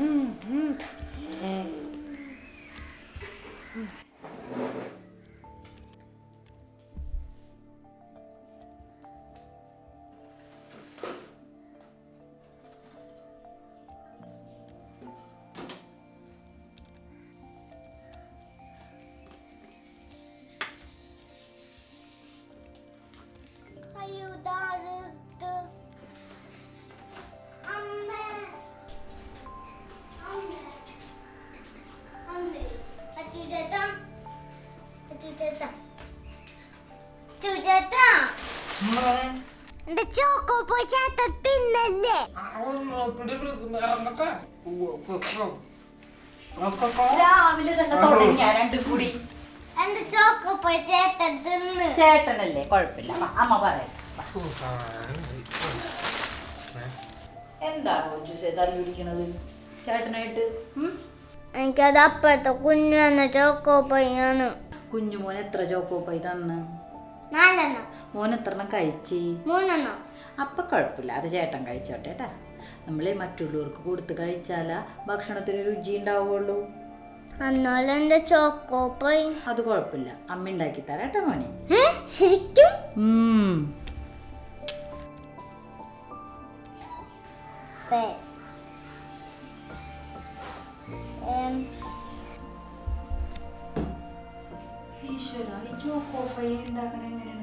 嗯嗯嗯还有大人。രാവിലെ തന്നെ തുടങ്ങിയ രണ്ടും കൂടി. എന്റെ ചോക്കോ പോയി കുഞ്ഞു തിന്ന് ചേട്ടനല്ലേ? കുഴപ്പമില്ല. അമ്മ പറയാം. വാ. എന്താണോ ജ്യൂസ് തല്ലുപിടിക്കണത് ചേട്ടനായിട്ട്? എനിക്കത് അപ്പഴത്തെ കുഞ്ഞെന്ന ചോക്കോ പൈ എത്ര തന്ന്? നാലെണ്ണം. മോൻ എത്ര കഴിച്ച്? മൂന്നെണ്ണം. അപ്പൊ കുഴപ്പമില്ല. അത് ചേട്ടൻ കഴിച്ചോട്ടെ കേട്ടാ നമ്മൾ മറ്റുള്ളവർക്ക് കൊടുത്ത് കഴിച്ചാലാ ഭക്ഷണത്തിന് രുചി ഉണ്ടാവുള്ളൂ അന്നോളം ചോക്കോ പോയി അത് കുഴപ്പമില്ല. അമ്മ ഉണ്ടാക്കി തരാം കേട്ടോ മോനെ. ശരിക്കും? ഈശ്വര പേ. എം ഈശ്വരാ, ഈ ചോക്കോപ്പൈ ഉണ്ടാക്കണ എങ്ങനെയാണെന്ന്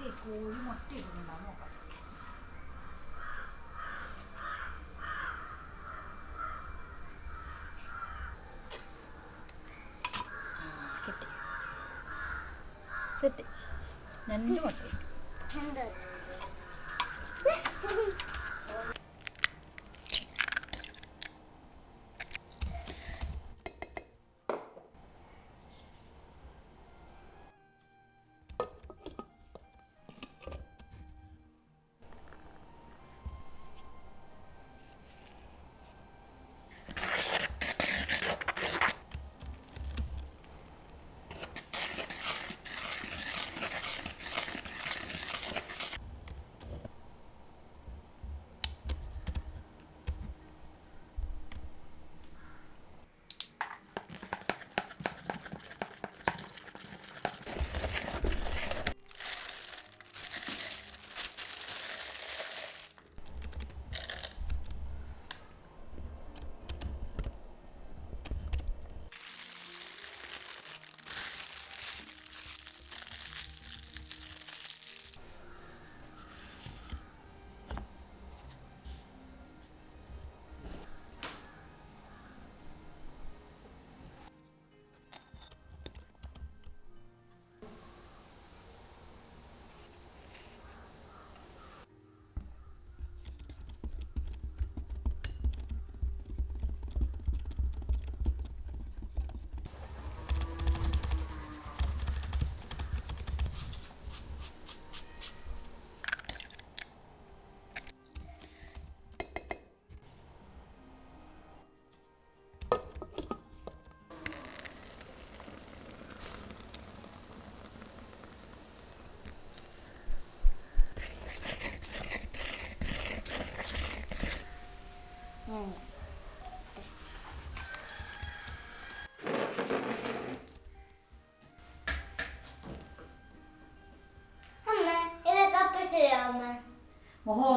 നമുക്കേ കോഴി മുട്ട ഇടുന്നുണ്ടാവും നോക്കാം കിട്ടി. കിട്ടി. രണ്ട് മുട്ട.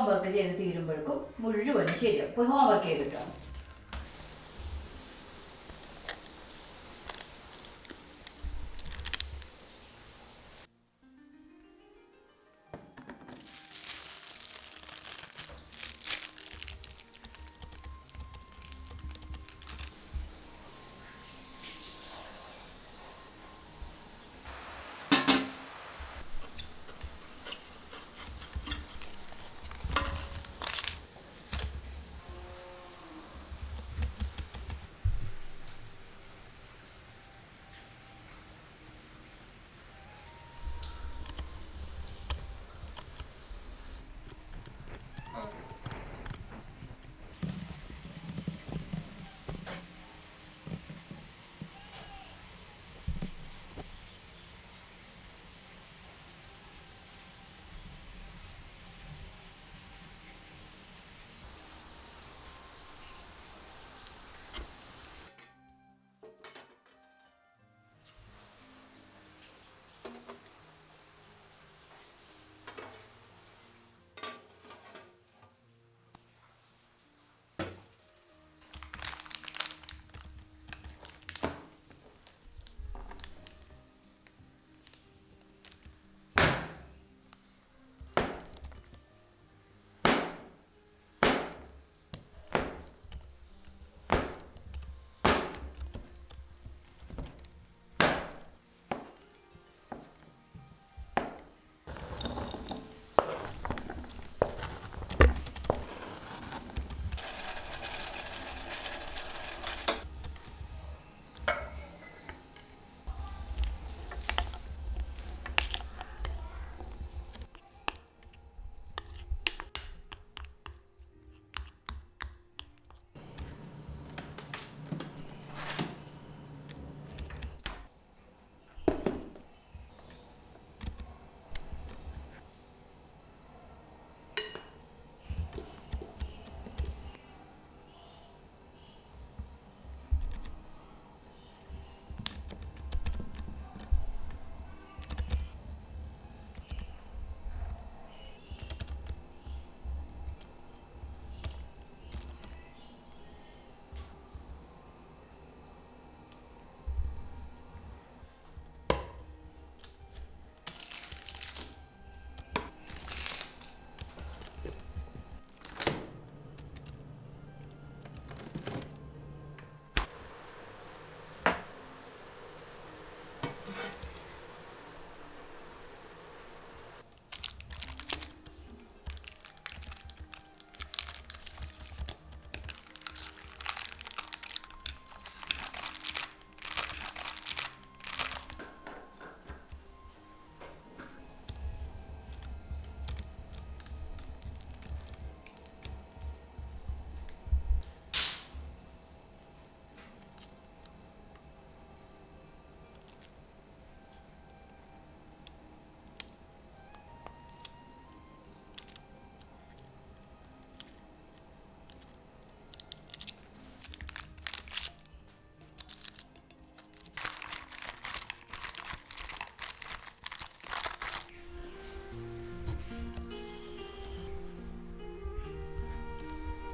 ഹോംവർക്ക് ചെയ്ത് തീരുമ്പോഴേക്കും മുഴുവനും ശരിയാവും. പോയി ഹോംവർക്ക് ചെയ്തിട്ടോ?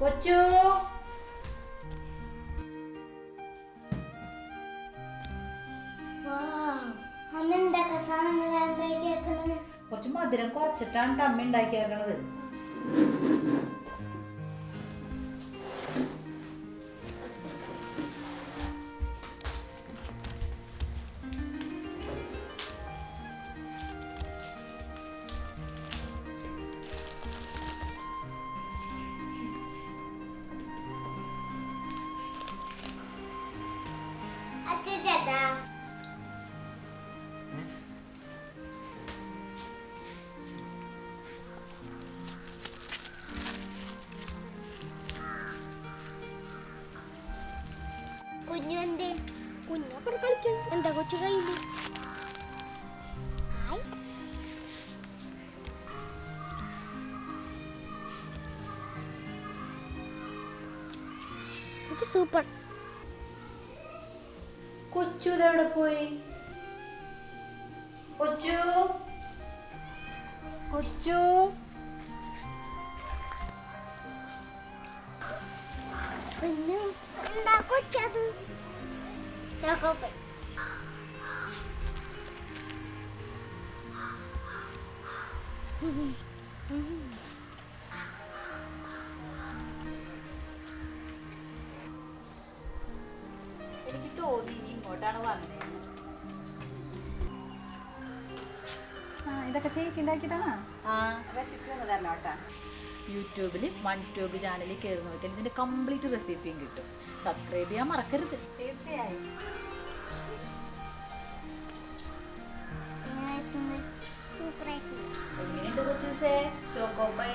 കൊച്ചു. അമ്മ കുറച്ച് മധുരം കുറച്ചിട്ടാണ് ടമ്മ ഉണ്ടാക്കിയേക്കണത്. കുഞ്ഞു എന്തേ? കുഞ്ഞപ്പടെ കളിക്കണം എന്താ കൊച്ചു. ഇത് സൂപ്പർ. കൊച്ചു ഇതെവിടെ പോയി? കൊച്ചു. കൊച്ചു. ചോക്കോപ്പൈ എനിക്ക് തോന്നി ഇനി ഇങ്ങോട്ടാണ് വന്നത് ഇതൊക്കെ ചേച്ചി ഉണ്ടാക്കിയതാണോ? ആ റെസിപ്പി ഒന്ന് തരണം കേട്ടോ. യൂട്യൂബിൽ വൺ ട്യൂബ് ചാനലിൽ കയറി നോക്കിയാൽ ഇതിന്റെ കംപ്ലീറ്റ് റെസിപ്പിയും കിട്ടും. സബ്സ്ക്രൈബ് ചെയ്യാൻ മറക്കരുത്. തീർച്ചയായും. എങ്ങനെയുണ്ട് ചോക്കോ പൈ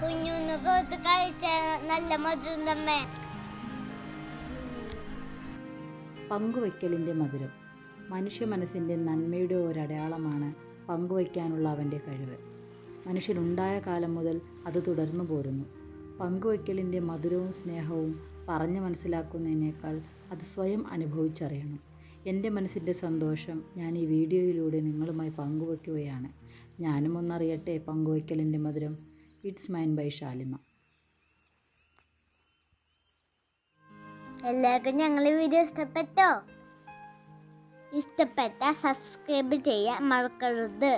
കുഞ്ഞുന്ന് കൊടുത്ത് കഴിച്ച നല്ല മധുരം തന്നെ പങ്കുവയ്ക്കലിന്റെ മധുരം. മനുഷ്യ മനസ്സിന്റെ നന്മയുടെ ഒരടയാളമാണ് പങ്കുവയ്ക്കാനുള്ള അവന്റെ കഴിവ്. മനുഷ്യനുണ്ടായ കാലം മുതൽ അത് തുടർന്നു പോരുന്നു. പങ്കുവയ്ക്കലിന്റെ മധുരവും സ്നേഹവും പറഞ്ഞു മനസ്സിലാക്കുന്നതിനേക്കാൾ അത് സ്വയം അനുഭവിച്ചറിയണം. എന്റെ മനസ്സിന്റെ സന്തോഷം ഞാൻ ഈ വീഡിയോയിലൂടെ നിങ്ങളുമായി പങ്കുവയ്ക്കുകയാണ്. ഞാനും ഒന്നറിയട്ടെ പങ്കുവയ്ക്കലിന്റെ മധുരം. ഇറ്റ്സ് മൈൻ ബൈ ഷാലിമ എല്ലാവർക്കും ഞങ്ങളെ വീഡിയോ ഇഷ്ടപ്പെട്ടോ? ഇഷ്ടപ്പെട്ട സബ്സ്ക്രൈബ് ചെയ്യാൻ മറക്കരുത്.